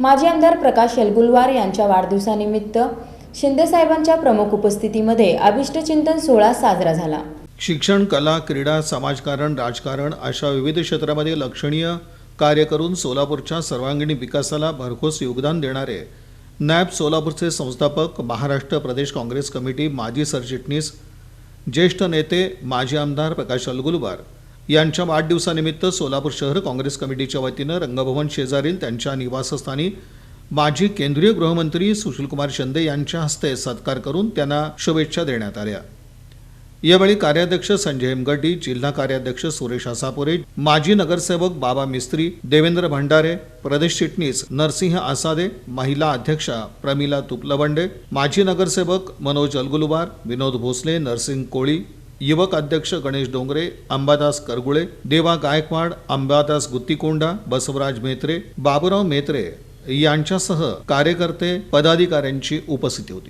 माजी आमदार प्रकाश यलगुलवार यांच्या वाढदिवसानिमित्त शिंदेसाहेबांच्या प्रमुख उपस्थितीमध्ये अभिष्टचिंतन सोहळा साजरा झाला. शिक्षण कला क्रीडा समाजकारण राजकारण अशा विविध क्षेत्रामध्ये लक्षणीय कार्य करून सोलापूरच्या सर्वांगीण विकासाला भरघोस योगदान देणारे नॅब सोलापूरचे संस्थापक महाराष्ट्र प्रदेश काँग्रेस कमिटी माजी सरचिटणीस ज्येष्ठ नेते माजी आमदार प्रकाश अलगुलवार यांच्या वाढदिवसानिमित्त सोलापूर शहर काँग्रेस कमिटीच्या वतीनं रंगभवन शेजारील त्यांच्या निवासस्थानी माजी केंद्रीय गृहमंत्री सुशीलकुमार शिंदे यांच्या हस्ते सत्कार करून त्यांना शुभेच्छा देण्यात आल्या. यावेळी कार्याध्यक्ष संजय हेमगड्डी जिल्हा कार्याध्यक्ष सुरेश आसापुरे माजी नगरसेवक बाबा मिस्त्री देवेंद्र भंडारे प्रदेश चिटणीस नरसिंह आसादे महिला अध्यक्षा प्रमिला तुपलवंडे माजी नगरसेवक मनोज अलगुलवार विनोद भोसले नरसिंग कोळी युवक अध्यक्ष गणेश डोंगरे अंबादास करगुळे देवा गायकवाड अंबादास गुत्तीकोंडा बसवराज मेत्रे बाबुराव मेत्रे यांच्यासह कार्यकर्ते पदाधिकाऱ्यांची उपस्थिती होती.